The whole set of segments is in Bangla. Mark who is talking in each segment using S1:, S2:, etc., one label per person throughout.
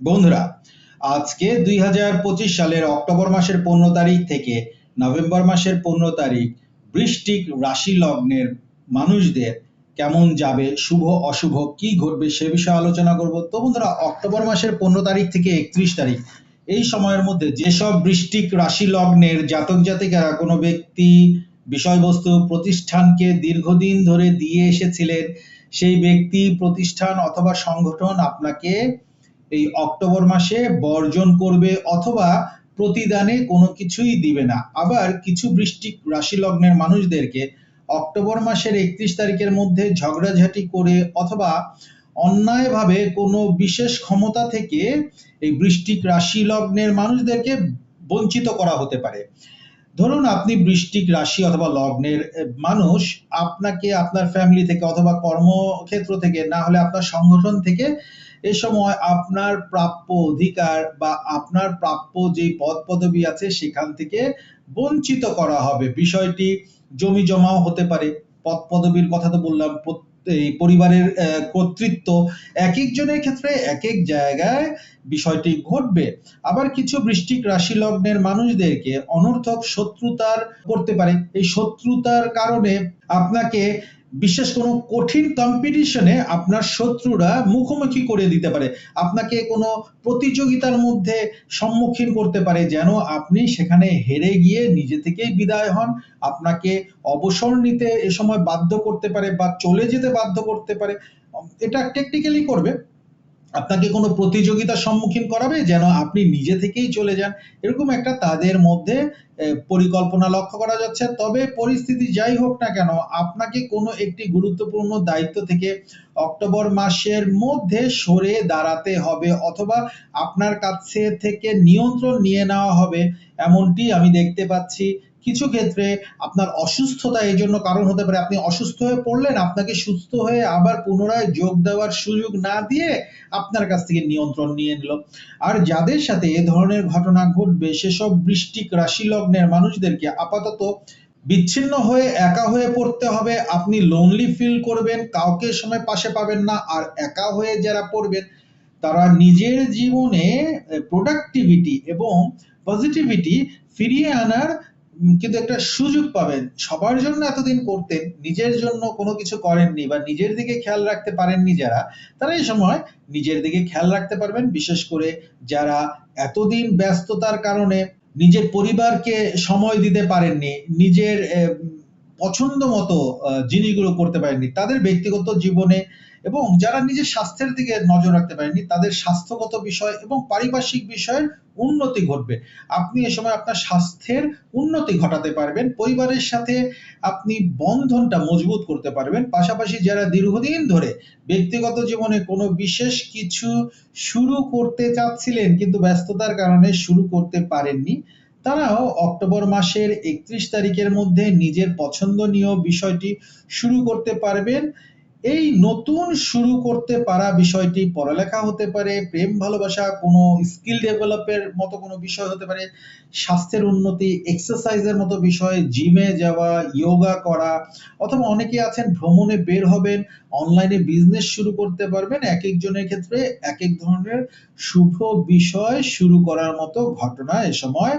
S1: বন্ধুরা, আজকে দুই হাজার পঁচিশ সালের অক্টোবর মাসের পনেরো তারিখ থেকে নভেম্বর মাসের পনেরো তারিখ বৃষ্টিক রাশি লগ্নের মানুষদের কেমন যাবে, শুভ, অশুভ, কি ঘটবে সে বিষয়ে আলোচনা করব। তো বন্ধুরা, অক্টোবর মাসের পনেরো তারিখ থেকে একত্রিশ তারিখ, এই সময়ের মধ্যে যেসব বৃষ্টিক রাশি লগ্নের জাতক জাতিকারা কোনো ব্যক্তি বিষয়বস্তু প্রতিষ্ঠানকে দীর্ঘদিন ধরে দিয়ে এসেছিলেন, সেই ব্যক্তি, প্রতিষ্ঠান অথবা সংগঠন আপনাকে এই অক্টোবর মাসে বর্জন করবে অথবা প্রতিদানে কোনো কিছুই দিবে না। আবার কিছু বৃষ্টিক রাশি লগ্নের মানুষদেরকে অক্টোবর মাসের একত্রিশ তারিখের মধ্যে ঝগড়াঝাটি করে অথবা অন্যায়ভাবে কোনো বিশেষ ক্ষমতা থেকে এই বৃষ্টিক রাশি লগ্নের মানুষদেরকে বঞ্চিত করা হতে পারে। ধরুন আপনি বৃষ্টিক রাশি অথবা লগ্নের মানুষ, আপনাকে আপনার ফ্যামিলি থেকে অথবা কর্মক্ষেত্র থেকে, না হলে আপনার সংগঠন থেকে এ সময় আপনার প্রাপ্য অধিকার বা আপনার প্রাপ্য যে পদ পদবি আছে সেখান থেকে বঞ্চিত করা হবে। বিষয়টি জমি জমাও হতে পারে। পদ পদবির কথা তো বললাম এই পরিবারের কর্তৃত্ব এক একজনের ক্ষেত্রে এক এক জায়গায় বিষয়টি ঘটবে। আবার কিছু বৃষ্টিক রাশি লগ্নের মানুষদেরকে অনর্থক শত্রুতার করতে পারে। এই শত্রুতার কারণে আপনাকে বিশেষ কোনো কঠিন কম্পিটিশনে আপনার শত্রুরা মুখোমুখি করে দিতে পারে। আপনাকে কোনো প্রতিযোগিতার মধ্যে সম্মুখীন করতে পারে যেন আপনি সেখানে হেরে গিয়ে নিজে থেকেই বিদায় হন। আপনাকে অবসর নিতে এ সময় বাধ্য করতে পারে বা চলে যেতে বাধ্য করতে পারে। এটা টেকনিক্যালি করবে। আপনাকে কোনো প্রতিযোগিতার সম্মুখীন করাবে? যেন আপনি নিজে থেকেই চলে যান। এরকম একটা তাদের মধ্যে পরিকল্পনা লক্ষ্য করা যাচ্ছে। তবে পরিস্থিতি যাই হোক না কেন, আপনাকে কোনো একটি গুরুত্বপূর্ণ দায়িত্ব থেকে অক্টোবর মাসের মধ্যে সরে দাঁড়াতে হবে অথবা আপনার কাছে থেকে নিয়ন্ত্রণ নিয়ে নেওয়া হবে। এমনটি আমি দেখতে পাচ্ছি। কিছু ক্ষেত্রে আপনার অসুস্থতা এই জন্য কারণ হতে পারে। আপনি অসুস্থ হয়ে পড়লেন, আপনাকে সুস্থ হয়ে আবার পুনরায় যোগ দেওয়ার সুযোগ না দিয়ে আপনার কাছ থেকে নিয়ন্ত্রণ নিয়ে নিল। আর যাদের সাথে এ ধরনের ঘটনা ঘটবে, সেসব বৃষ্টিক রাশি লগ্নের মানুষদেরকে আপাতত বিচ্ছিন্ন হয়ে একা হয়ে পড়তে হবে। আপনি লোনলি ফিল করবেন, কাউকে সময় পাশে পাবেন না। আর একা হয়ে যারা পড়বেন, তারা নিজের জীবনে প্রোডাক্টিভিটি এবং পজিটিভিটি ফিরিয়ে আনার কিন্তু একটা সুযোগ পাবেন। সবার জন্য এতদিন করতেন, নিজের জন্য কোনো কিছু করেননি বা নিজের দিকে খেয়াল রাখতে পারেননি যারা, তারা এই সময় নিজের দিকে খেয়াল রাখতে পারবেন। বিশেষ করে যারা এতদিন ব্যস্ততার কারণে নিজের পরিবারকে সময় দিতে পারেননি, নিজের পছন্দ মতো জিনিসগুলো করতে পারেননি। তাদের ব্যক্তিগত জীবনে এবং যারা নিজের স্বাস্থ্যের দিকে নজর রাখতে পারেননি, তাদের স্বাস্থ্যগত বিষয় এবং পারিপার্শ্বিক বিষয়ের উন্নতি ঘটবে। আপনি এ সময় আপনার স্বাস্থ্যের উন্নতি ঘটাতে পারবেন, পরিবারের সাথে আপনি বন্ধনটা মজবুত করতে পারবেন। পাশাপাশি যারা দীর্ঘদিন ধরে ব্যক্তিগত জীবনে কোনো বিশেষ কিছু শুরু করতে চাচ্ছিলেন, কিন্তু ব্যস্ততার কারণে শুরু করতে পারেননি তারাও অক্টোবর মাসের একত্রিশ তারিখের মধ্যে নিজের পছন্দনীয় বিষয়টি শুরু করতে পারবেন। এই নতুন শুরু করতে পারা বিষয়টি পড়ালেখা হতে পারে, প্রেম, ভালোবাসা, কোনো স্কিল ডেভেলপের মতো কোনো বিষয় হতে পারে, স্বাস্থ্যের উন্নতি, এক্সারসাইজের মতো বিষয়, জিমে যাওয়া যোগা করা, অথবা অনেকে আছেন ভ্রমণে বের হবেন, অনলাইনে বিজনেস শুরু করতে পারবেন, এক একজনের ক্ষেত্রে এক এক ধরনের শুভ বিষয় শুরু করার মতো ঘটনা এ সময়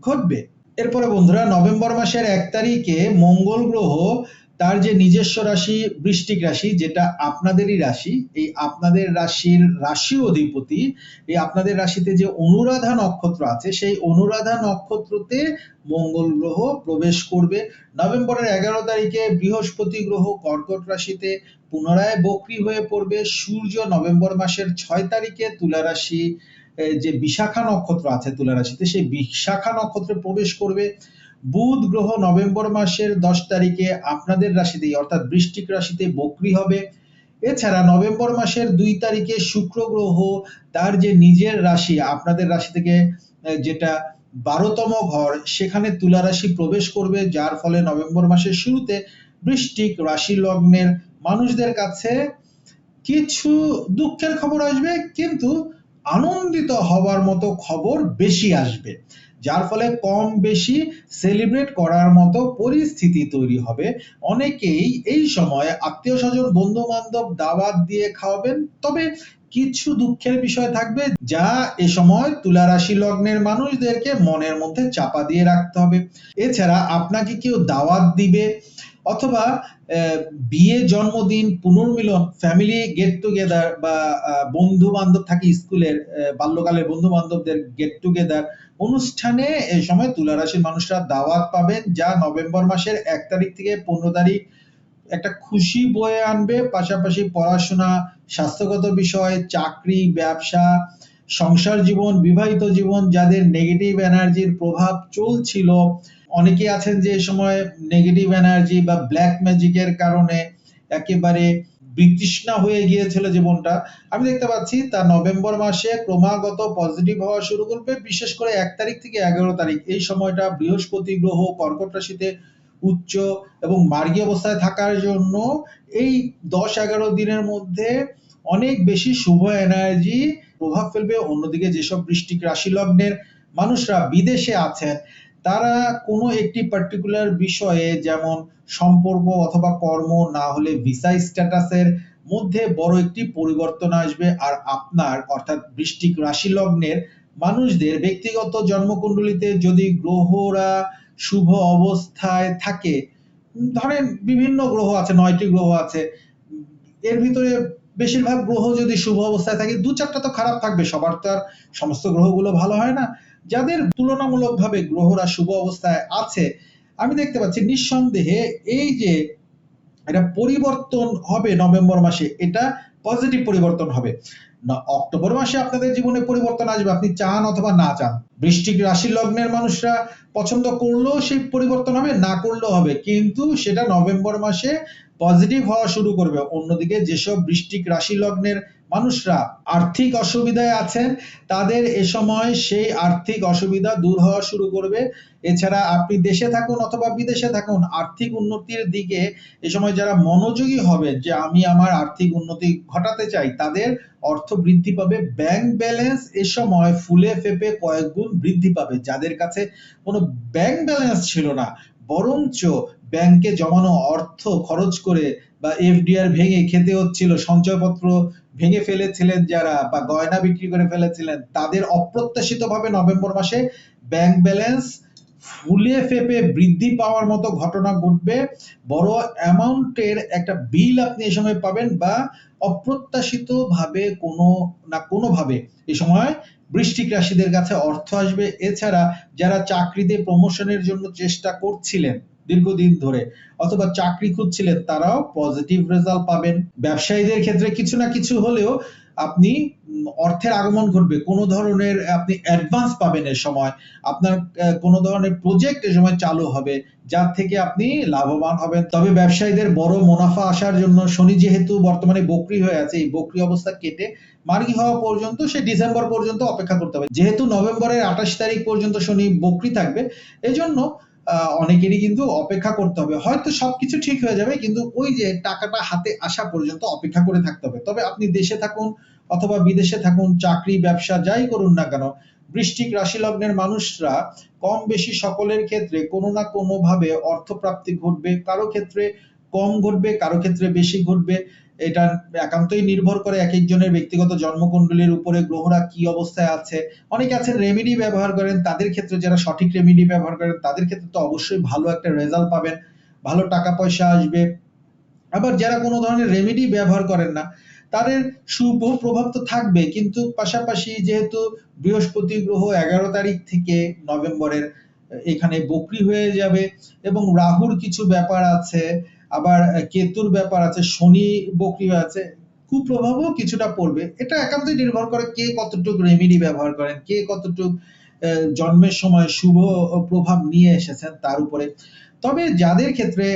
S1: ঘটবে। এরপরে বন্ধুরা, নভেম্বর মাসের এক তারিখে মঙ্গল গ্রহ তার যে নিজস্ব রাশি, বৃষ্টিক রাশি, যেটা আপনাদেরই রাশি, এই আপনাদের রাশির রাশি অধিপতি, এই আপনাদের রাশিতে যে অনুরাধা নক্ষত্র আছে, সেই অনুরাধা নক্ষত্রতে মঙ্গল গ্রহ প্রবেশ করবে। নভেম্বরের এগারো তারিখে বৃহস্পতি গ্রহ কর্কট রাশিতে পুনরায় বক্রী হয়ে পড়বে। সূর্য নভেম্বর মাসের ছয় তারিখে তুলা রাশি যে বিশাখা নক্ষত্র আছে তুলা রাশিতে সেই বিশাখা নক্ষত্রে প্রবেশ করবে বুধ গ্রহ নভেম্বর মাসের দশ তারিখে আপনাদের রাশিতেই, অর্থাৎ বৃষ্টিক রাশিতে বক্রী হবে। এছাড়া নভেম্বর মাসের দুই তারিখে শুক্র গ্রহ, তার যে নিজের রাশি, আপনাদের রাশি থেকে যেটা বারোতম ঘর, সেখানে তুলা রাশি প্রবেশ করবে, যার ফলে নভেম্বর মাসের শুরুতে বৃষ্টিক রাশি লগ্নের মানুষদের কাছে কিছু দুঃখের খবর আসবে, কিন্তু আনন্দিত হওয়ার মতো খবর বেশি আসবে, যার ফলে কম বেশি সেলিব্রেট করার মতো পরিস্থিতি তৈরি হবে। অনেকেই এই সময় আত্মীয় স্বজন বন্ধু বান্ধব দাওয়াত দিয়ে খাওয়াবেন, তবে কিছু দুঃখের বিষয় থাকবে, যা এ সময় তুলা রাশি লগ্নের মানুষদেরকে মনের মধ্যে চাপা দিয়ে রাখতে হবে। এছাড়া আপনাকে কেউ দাওয়াত দিবে অথবা বিয়ে, জন্মদিন, পুনর্মিলন ফ্যামিলি গেট টুগেদার বা বন্ধু বান্ধব থাকে স্কুলের বাল্যকালের বন্ধু বান্ধবদের গেট টুগেদার অনুষ্ঠানে এই সময় তুলা রাশির মানুষরা দাওয়াত পাবেন, যা নভেম্বর মাসের এক তারিখ থেকে পনেরো তারিখ একটা খুশি বয়ে আনবে। পাশাপাশি পড়াশোনা, স্বাস্থ্যগত বিষয়, চাকরি, ব্যবসা, সংসার জীবন, বিবাহিত জীবন, যাদের নেগেটিভ এনার্জির প্রভাব চলছিল অনেকে আছেন যে সময় নেগেটিভ এনার্জি বা ব্ল্যাক ম্যাজিকের কারণে একেবারে বিতৃষ্ণা হয়ে গিয়েছিল জীবনটা। আমি দেখতে পাচ্ছি, তা নভেম্বর মাসে ক্রমাগত পজিটিভ হওয়া শুরু করবে, বিশেষ করে এক তারিখ থেকে এগারো তারিখ। এই সময়টা বৃহস্পতি গ্রহ কর্কট রাশিতে উচ্চ এবং মার্গী অবস্থায় থাকার জন্য এই দশ এগারো দিনের মধ্যে অনেক বেশি শুভ এনার্জি প্রভাব ফেলবে। অন্যদিকে যেসব বৃষ্টিক রাশি লগ্নের মানুষরা বিদেশে আছেন তারা কোনো একটি পার্টিকুলার বিষয়ে যেমন সম্পর্ক অথবা কর্ম না হলে ভিসা স্ট্যাটাসের মধ্যে বড় একটি পরিবর্তন আসবে আর আপনার, অর্থাৎ বৃষ্টিক রাশি লগ্নের মানুষদের ব্যক্তিগত জন্মকুণ্ডলিতে যদি গ্রহরা শুভ অবস্থায় থাকে, ধরেন বিভিন্ন গ্রহ আছে, নয়টি গ্রহ আছে, এর ভিতরে বেশিরভাগ গ্রহ যদি শুভ অবস্থায় থাকে দু চারটা তো খারাপ থাকবে, সবার তো আর সমস্ত গ্রহগুলো ভালো হয় না। যাদের তুলনামূলকভাবে গ্রহরা শুভ অবস্থায় আছে, আমি দেখতে পাচ্ছি নিঃসন্দেহে এই যে এটা পরিবর্তন হবে নভেম্বর মাসে, এটা পজিটিভ পরিবর্তন হবে। অক্টোবর মাসে আপনাদের জীবনে পরিবর্তন আসবে, আপনি চান অথবা না চান। বৃষ্টিক রাশি লগ্নের মানুষরা পছন্দ করলেও সেই পরিবর্তন হবে, না করলেও হবে। কিন্তু সেটা নভেম্বর মাসে পজিটিভ হওয়া শুরু করবে। অন্যদিকে যেসব বৃষ্টিক রাশি লগ্নের মানুষরা আর্থিক অসুবিধায় আছেন, তাদের এ সময় সেই আর্থিক অসুবিধা দূর হওয়া শুরু করবে। এছাড়া আপনি দেশে থাকুন অথবা বিদেশে থাকুন, আর্থিক উন্নতির দিকে এ সময় যারা মনোযোগী হবে, যে আমি আমার আর্থিক উন্নতি ঘটাতে চাই, তাদের অর্থ বৃদ্ধি পাবে। ব্যাংক ব্যালেন্স এ সময় ফুলে ফেপে কয়েক গুণ বৃদ্ধি পাবে। যাদের কাছে কোনো ব্যাংক ব্যালেন্স ছিল না, বরঞ্চ ব্যাংকে জমানো অর্থ খরচ করে বা এফডিআর ভেঙে খেতে হচ্ছিল, সঞ্চয়পত্র ভেঙে ফেলেছিলেন যারা বা গয়না বিক্রি করে ফেলেছিলেন, তাদের অপ্রত্যাশিতভাবে নভেম্বর মাসে ব্যাংক ব্যালেন্স ফুলে ফেপে বৃদ্ধি পাওয়ার মতো ঘটনা ঘটবে। বড় অ্যামাউন্টের একটা বিল আপনি এই সময় পাবেন বা অপ্রত্যাশিত ভাবে কোনো না কোনো ভাবে এই সময় বৃষ্টিক রাশিদের কাছে অর্থ আসবে। এছাড়া যারা চাকরিতে প্রমোশনের জন্য চেষ্টা করছিলেন দীর্ঘদিন ধরে। অথবা চাকরি খুঁজছিলেন, তারাও পজিটিভ রেজাল্ট পাবেন। ব্যবসায়ীদের ক্ষেত্রে কিছু না কিছু হলেও আপনি অর্থের আগমন ঘটবে। কোনো ধরনের আপনি অ্যাডভান্স পাবেন এ সময়। আপনার কোনো ধরনের প্রজেক্ট এ সময় চালু হবে, যার থেকে আপনি লাভবান হবেন। তবে ব্যবসায়ীদের বড় মুনাফা আসার জন্য শনি যেহেতু বর্তমানে বকরি হয়ে আছে, এই বকরি অবস্থা কেটে মার্গী হওয়া পর্যন্ত সে ডিসেম্বর পর্যন্ত অপেক্ষা করতে হবে। যেহেতু নভেম্বরের আঠাশ তারিখ পর্যন্ত শনি বকরি থাকবে, এজন্য অনেকেরই কিন্তু অপেক্ষা করতে হবে। হয়তো সবকিছু ঠিক হয়ে যাবে, কিন্তু ওই যে টাকাটা হাতে আসা পর্যন্ত অপেক্ষা করে থাকতে হবে। তবে আপনি দেশে থাকুন অথবা বিদেশে থাকুন, চাকরি, ব্যবসা, যাই করুন না কেন বৃষ্টিক রাশি লগ্নের মানুষরা কম বেশি সকলের ক্ষেত্রে কোনো না কোনো ভাবে অর্থপ্রাপ্তি ঘটবে, কারও ক্ষেত্রে কম ঘটবে, কারও ক্ষেত্রে বেশি ঘটবে। এটা একান্তই নির্ভর করে এক একজনের ব্যক্তিগত জন্মকুণ্ডলীর উপরে গ্রহরা কি অবস্থায় আছে। অনেকে আছেন রেমেডি ব্যবহার করেন, তাদের ক্ষেত্রে যারা সঠিক রেমেডি ব্যবহার করেন, তাদের ক্ষেত্রে তো অবশ্যই ভালো একটা রেজাল্ট পাবেন, ভালো টাকা পয়সা আসবে। আবার যারা কোনো ধরনের রেমেডি ব্যবহার করেন না, তাদের শুভ প্রভাব তো থাকবে, কিন্তু পাশাপাশি যেহেতু বৃহস্পতি গ্রহ এগারো তারিখ থেকে নভেম্বরের এখানে বকরি হয়ে যাবে এবং রাহুর কিছু ব্যাপার আছে আবার কেতুর ব্যাপার আছে, শনি বকরি আছে, কুপ্রভাবও কিছুটা পড়বে। এটা একান্তই নির্ভর করে কে কতটুকু রেমিডি ব্যবহার করেন, কে কতটুকু জন্মের সময় শুভ প্রভাব নিয়ে এসেছেন তার উপরে। তবে যাদের ক্ষেত্রে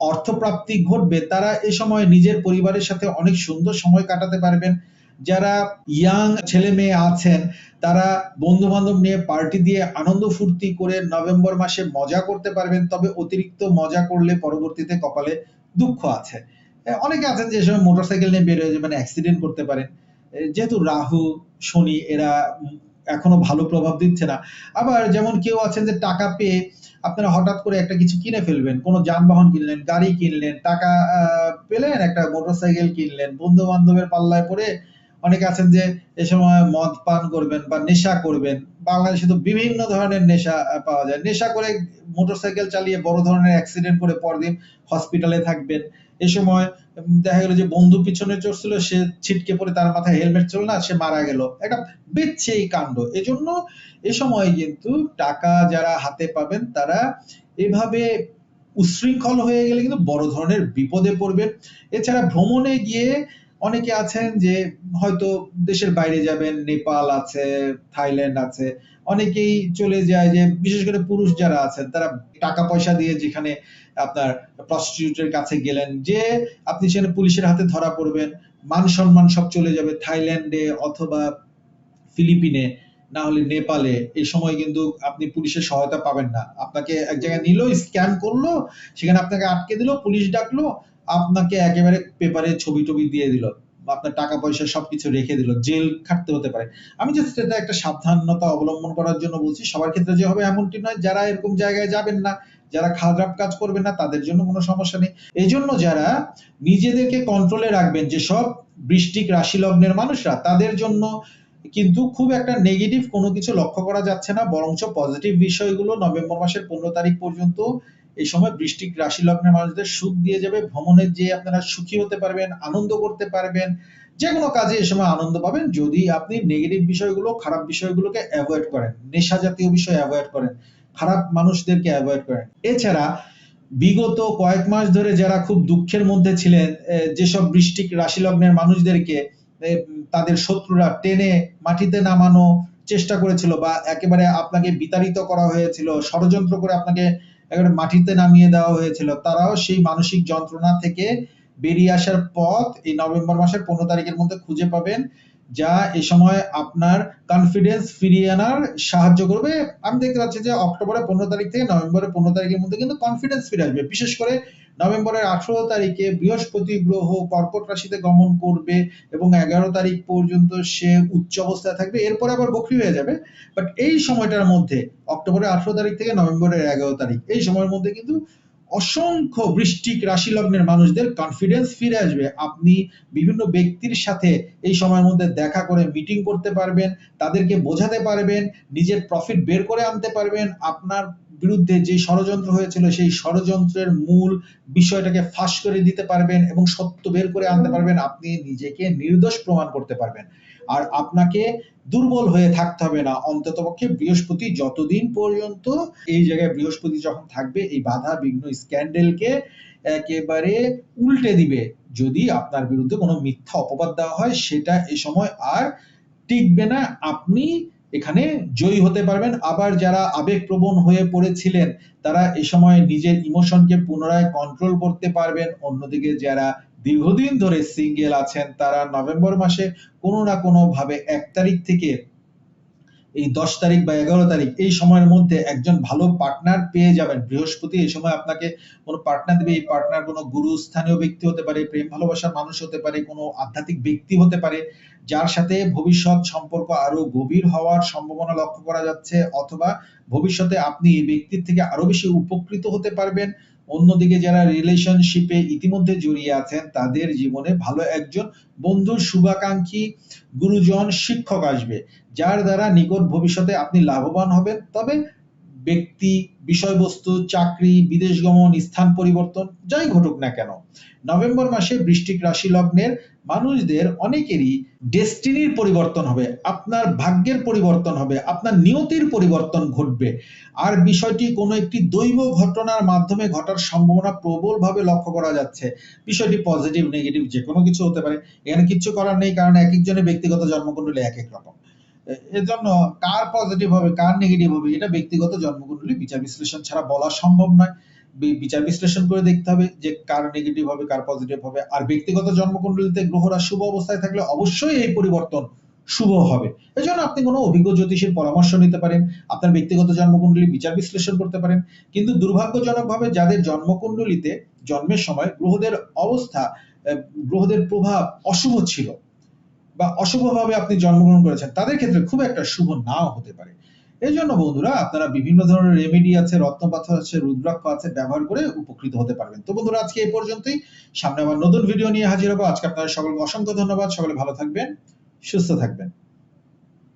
S1: অর্থপ্রাপ্তি ঘটবে, তারা এ সময় নিজের পরিবারের সাথে অনেক সুন্দর সময় কাটাতে পারবেন। যারা ইয়াং ছেলে মেয়ে আছেন, তারা বন্ধু বান্ধব নিয়ে পার্টি দিয়ে আনন্দ ফুর্তি করে নভেম্বর মাসে মজা করতে পারবেন, তবে অতিরিক্ত মজা করলে পরবর্তীতে কপালে দুঃখ আছে। অনেকে আছেন যে সময় মোটরসাইকেল নিয়ে বের হয়ে যাবেন অ্যাক্সিডেন্ট করতে পারেন। যেহেতু রাহু, শনি, এরা এখনও ভালো প্রভাব দিচ্ছে না। আবার যেমন কেউ আছেন যে টাকা পেয়ে আপনারা হঠাৎ করে একটা কিছু কিনে ফেলবেন, কোনো যানবাহন কিনলেন, গাড়ি কিনলেন, টাকা পেলেন একটা মোটরসাইকেল কিনলেন বন্ধু বান্ধবের পাল্লায় পড়ে অনেকে আছেন যে এ সময় মদ পান করবেন বা নেশা করবেন। বাংলাদেশে তো বিভিন্ন ধরনের নেশা পাওয়া যায়। নেশা করে মোটরসাইকেল চালিয়ে বড় ধরনের অ্যাক্সিডেন্ট করে পরদিন হসপিটালে থাকবেন। এ সময় দেখা গেল যে বন্ধু পিছনে চড়ছিল, সে ছিটকে পড়ে তার মাথায় হেলমেট ছিল না, সে মারা গেল। একটা বেচ্ছে এই কাণ্ড। এজন্য এ সময় কিন্তু টাকা যারা হাতে পাবেন, তারা এভাবে উচ্ছৃঙ্খল হয়ে গেলে কিন্তু বড় ধরনের বিপদে পড়বেন। এছাড়া ভ্রমণে গিয়ে অনেকে আছেন যে হয়তো দেশের বাইরে যাবেন, নেপাল আছে, থাইল্যান্ড আছে, অনেকেই চলে যায় যে বিশেষ করে পুরুষ যারা আছেন, তারা টাকা পয়সা দিয়ে যেখানে আপনার প্রস্টিটিউটের কাছে গেলেন, যে আপনি সেখানে পুলিশের হাতে ধরা পড়বেন, মান সম্মান সব চলে যাবে থাইল্যান্ডে অথবা ফিলিপিনে, না হলে নেপালে, এই সময় কিন্তু আপনি পুলিশের সহায়তা পাবেন না। আপনাকে এক জায়গায় নিল স্ক্যাম করল, সেখানে আপনাকে আটকে দিল, পুলিশ ডাকলো আপনাকে একেবারে পেপারে ছবি টবি দিয়ে দিল, আপনার টাকা পয়সা সবকিছু রেখে দিল, জেল খাটতে হতে পারে। আমি জাস্ট এটা একটা সাবধানতা অবলম্বন করার জন্য বলছি, সবার ক্ষেত্রে যে হবে এমনটি নয়, যারা এরকম জায়গায় যাবেন না, যারা খারাপ কাজ করবেন না, তাদের জন্য কোনো সমস্যা নেই। এই জন্য যারা নিজেদেরকে কন্ট্রোলে রাখবেন, যে সব বৃষ্টিক রাশি লগ্নের মানুষরা, তাদের জন্য কিন্তু খুব একটা নেগেটিভ কোনো কিছু লক্ষ্য করা যাচ্ছে না, বরঞ্চ পজিটিভ বিষয়গুলো নভেম্বর মাসের পনেরো তারিখ পর্যন্ত এই সময় বৃষ্টিক রাশি লগ্নের মানুষদের সুখ দিয়ে যাবে ভ্রমণের যে আপনারা সুখী হতে পারবেন, আনন্দ করতে পারবেন। যে কোনো কাজে এই সময় আনন্দ পাবেন, যদি আপনি নেগেটিভ বিষয়গুলো, খারাপ বিষয়গুলোকে অ্যাভয়েড করেন, নেশা জাতীয় বিষয় অ্যাভয়েড করেন, খারাপ মানুষদেরকে অ্যাভয়েড করেন। এছাড়া বিগত কয়েক মাস ধরে যারা খুব দুঃখের মধ্যে ছিলেন যেসব বৃষ্টিক রাশি লগ্নের মানুষদেরকে তাদের শত্রুরা টেনে মাটিতে নামানো চেষ্টা করেছিল বা একেবারে আপনাকে বিতাড়িত করা হয়েছিল, ষড়যন্ত্র করে আপনাকে একেবারে মাটিতে নামিয়ে দেওয়া হয়েছিল। তারাও সেই মানসিক যন্ত্রণা থেকে বেরিয়ে আসার পথ এই নভেম্বর মাসের পনেরো তারিখের মধ্যে খুঁজে পাবেন। যা এই সময় আপনার কনফিডেন্স ফিরিয়ে আনার সাহায্য করবে। আমি দেখতে পাচ্ছি যে অক্টোবরের পনেরো তারিখ থেকে নভেম্বরের পনেরো তারিখের মধ্যে কিন্তু কনফিডেন্স ফিরে আসবে। বিশেষ করে নভেম্বরের আঠারো তারিখে বৃহস্পতি গ্রহ কর্কট রাশিতে গমন করবে এবং এগারো তারিখ পর্যন্ত সে উচ্চ অবস্থায় থাকবে। এরপরে আবার বকরি হয়ে যাবে। বাট এই সময়টার মধ্যে, অক্টোবরের আঠারো তারিখ থেকে নভেম্বরের এগারো তারিখ, এই সময়ের মধ্যে কিন্তু অসংখ্য বৃষ্টিক রাশি লগ্নের মানুষদের কনফিডেন্স ফিরে আসবে। আপনি বিভিন্ন ব্যক্তির সাথে এই সময়ের মধ্যে দেখা করে মিটিং করতে পারবেন, তাদেরকে বোঝাতে পারবেন, নিজের প্রফিট বের করে আনতে পারবেন, আপনার বিরুদ্ধে যে ষড়যন্ত্র হয়েছিল, সেই ষড়যন্ত্রের মূল বিষয়টাকে ফাঁস করে দিতে পারবেন এবং সত্য বের করে আনতে পারবেন। আপনি নিজেকে নির্দোষ প্রমাণ করতে পারবেন। আর আপনাকে দুর্বল হয়ে থাকতে হবে না। অন্ততপক্ষে বৃহস্পতি যতদিন পর্যন্ত এই জায়গায় বৃহস্পতি যখন থাকবে, এই বাধা বিঘ্ন স্ক্যান্ডেলকে একেবারে উল্টে দিবে। যদি আপনার বিরুদ্ধে কোনো মিথ্যা অপবাদ দেওয়া হয়, সেটা এই সময় আর টিকবে না। আপনি এখানে জয়ী হতে পারবেন। আবার যারা আবেগপ্রবণ হয়ে পড়েছিলেন, তারা এই সময় নিজের ইমোশনকে পুনরায় কন্ট্রোল করতে পারবেন। অন্যদিকে যারা দীর্ঘদিন ধরে সিঙ্গেল আছেন, তারা নভেম্বর মাসে কোনো না কোনো ভাবে এক তারিখ থেকে এই দশ তারিখ বা এগারো তারিখ এই সময়ের মধ্যে একজন ভালো পার্টনার পেয়ে যাবেন। বৃহস্পতি এই সময় আপনাকে কোনো পার্টনার দেবে, এই পার্টনার কোনো গুরু স্থানীয় ব্যক্তি হতে পারে, প্রেম ভালোবাসার মানুষ হতে পারে, কোনো আধ্যাত্মিক ব্যক্তি হতে পারে। যার সাথে ভবিষ্যৎ সম্পর্ক আরও গভীর হওয়ার সম্ভাবনা লক্ষ্য করা যাচ্ছে, অথবা ভবিষ্যতে আপনি এই ব্যক্তির থেকে আরও বেশি উপকৃত হতে পারবেন। অন্যদিকে যারা রিলেশনশিপে ইতিমধ্যে জড়িয়ে আছেন, তাদের জীবনে ভালো একজন বন্ধুর শুভাকাঙ্ক্ষী গুরুজন শিক্ষক আসবে, যার দ্বারা নিকট ভবিষ্যতে আপনি লাভবান হবেন। তবে ব্যক্তি, বিষয়বস্তু, চাকরি, বিদেশ গমন, স্থান পরিবর্তন, যাই ঘটুক না কেন, নভেম্বর মাসে বৃষ্টিক রাশি লগ্নের মানুষদের অনেকেরই ডেস্টিনির পরিবর্তন হবে, আপনার ভাগ্যের পরিবর্তন হবে, আপনার নিয়তির পরিবর্তন ঘটবে। আর বিষয়টি কোনো একটি দৈব ঘটনার মাধ্যমে ঘটার সম্ভাবনা প্রবলভাবে লক্ষ্য করা যাচ্ছে। বিষয়টি পজিটিভ, নেগেটিভ যে কোনো কিছু হতে পারে। এখানে কিচ্ছু করার নেই, কারণ এক একজনের ব্যক্তিগত জন্মকুণ্ডলী এক এক রকম। এজন্য কার পজিটিভ হবে, কার নেগেটিভ হবে, এটা ব্যক্তিগত জন্মকুণ্ডলী বিচার বিশ্লেষণ ছাড়া বলা সম্ভব নয়। বিচার বিশ্লেষণ করে দেখতে হবে যে কার নেগেটিভ হবে, কার পজিটিভ হবে। আর ব্যক্তিগত জন্মকুণ্ডলীতে গ্রহরা শুভ অবস্থায় থাকলে অবশ্যই এই পরিবর্তন শুভ হবে। এজন্য আপনি কোনো অভিজ্ঞ জ্যোতিষীর পরামর্শ নিতে পারেন, আপনার ব্যক্তিগত জন্মকুণ্ডলী বিচার বিশ্লেষণ করতে পারেন। কিন্তু দুর্ভাগ্যজনকভাবে যাদের জন্মকুণ্ডলীতে জন্মের সময় গ্রহদের অবস্থা গ্রহদের প্রভাব অশুভ ছিল বা অশুভভাবে আপনি জন্মগ্রহণ করেছেন, তাদের ক্ষেত্রে খুব একটা শুভ নাও হতে পারে। এই জন্য বন্ধুরা, আপনারা বিভিন্ন ধরনের রেমেডি আছে রত্নপাথর আছে, রুদ্রাক্ষ আছে, ব্যবহার করে উপকৃত হতে পারবেন। তো বন্ধুরা, আজকে এই পর্যন্তই। সামনে আবার নতুন ভিডিও নিয়ে হাজির হব। আজকে আপনাদের সকলকে অসংখ্য ধন্যবাদ। সকলে ভালো থাকবেন, সুস্থ থাকবেন।